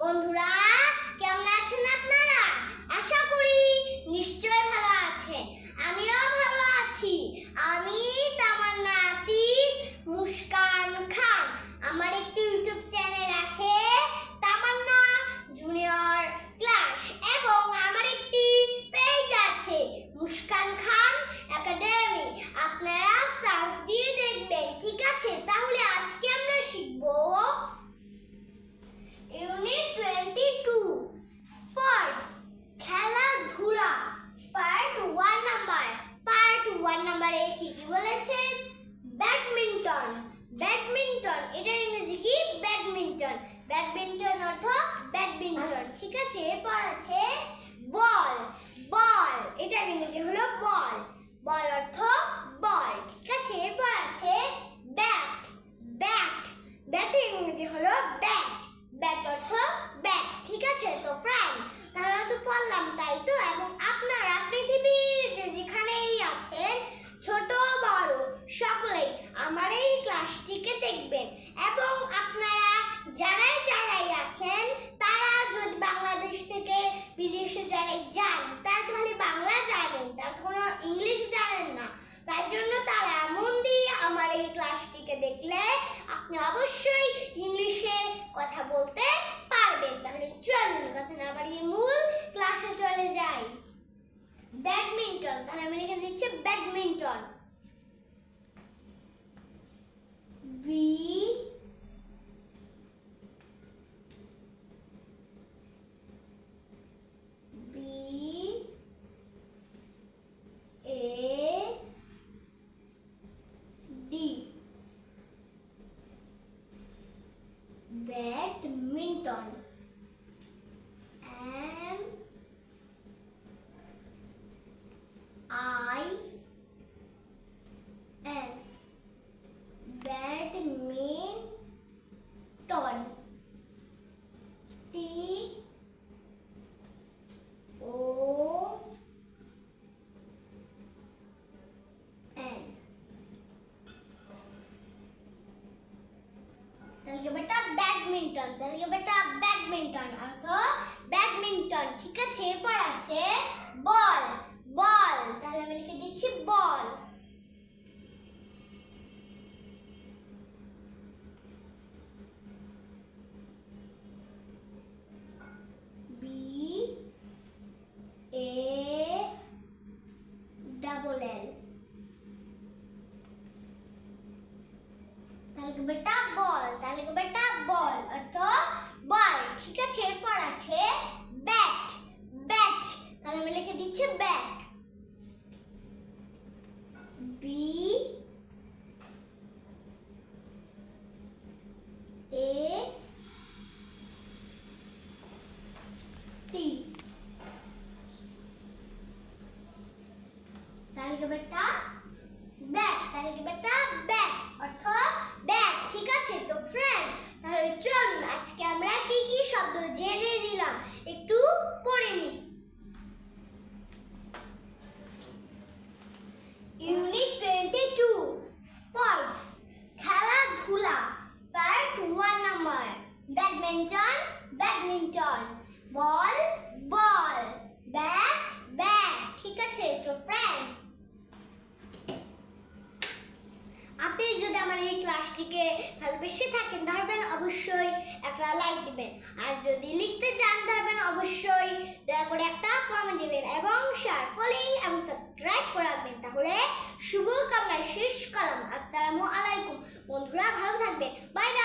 বন্ধুরা কেমন আছেন আপনারা আশা করি নিশ্চয় ভালো আছেন আমিও ভালো আছি আমি তামান্না আতিক মুস্কান খান আমার একটি ইউটিউব চ্যানেল আছে তামান্না জুনিয়র ক্লাস এবং আমার একটি পেজ আছে মুস্কান খান একাডেমি আপনারা সার্চ দিয়ে দেখবেন ঠিক আছে তাহলে আজকে আমরা শিখব ইউনিট টোয়েন্টি টু স্পোর্টস খেলাধুলা part one number part one নাম্বারে কি কি বলেছে ব্যাডমিন্টন ব্যাডমিন্টন এটার ইংরেজি কি ব্যাডমিন্টন ব্যাডমিন্টন অর্থ ঠিক আছে এরপর আছে বল বল এটার ইংরেজি হলো বল। বল অর্থ দেখলে আপনি অবশ্যই ইংলিশে কথা বলতে পারবেন। তাহলে চলুন, কথা না বাড়িয়ে মূল ক্লাসে চলে যাই। ব্যাডমিন্টন, তাহলে আমি লিখে দিচ্ছি badminton. B A D badminton M I N badminton T O N তাহলে বেটা ব্যাডমিন্টন তাহলে বেটা ব্যাডমিন্টন অর্থ ব্যাডমিন্টন ঠিক আছে? এরপর আছে বল বল তাহলে আমি লিখে দিচ্ছি বল বি এ ডাবল এল তাহলে বেটা বল, তাহলে বেটা বল, অর্থ বল, ঠিক আছে? এরপর আছে ব্যাট ব্যাট তাহলে আমি লিখে দিচ্ছি ব্যাট বি এ টি তাহলে বেটা ব্যাগ তাহলে বেটা ব্যাগ অর্থ ব্যাগ ঠিক আছে? তো ফ্রেন্ড তাহলে চলুন আজকে আমরা কি কি শব্দ জেনে নিলাম? একটু পড়ে নিই ইউনিট টোয়েন্টি টু স্পোর্টস খেলাধুলা part one number badminton badminton ball ball bat bat ঠিক আছে? তো ফ্রেন্ড আপনি যদি আমার এই ক্লাসটিকে ভালোবেসে থাকেন, ধরবেন অবশ্যই একটা লাইক দিবেন। আর যদি লিখতে চান, ধরবেন অবশ্যই দয়া করে একটা কমেন্ট দিবেন এবং শেয়ার ফলোইং এবং সাবস্ক্রাইব করে রাখবেন। তাহলে শুভ কামনা শেষ কলাম। আসসালামু আলাইকুম। বন্ধুরা, ভালো থাকবেন। Bye bye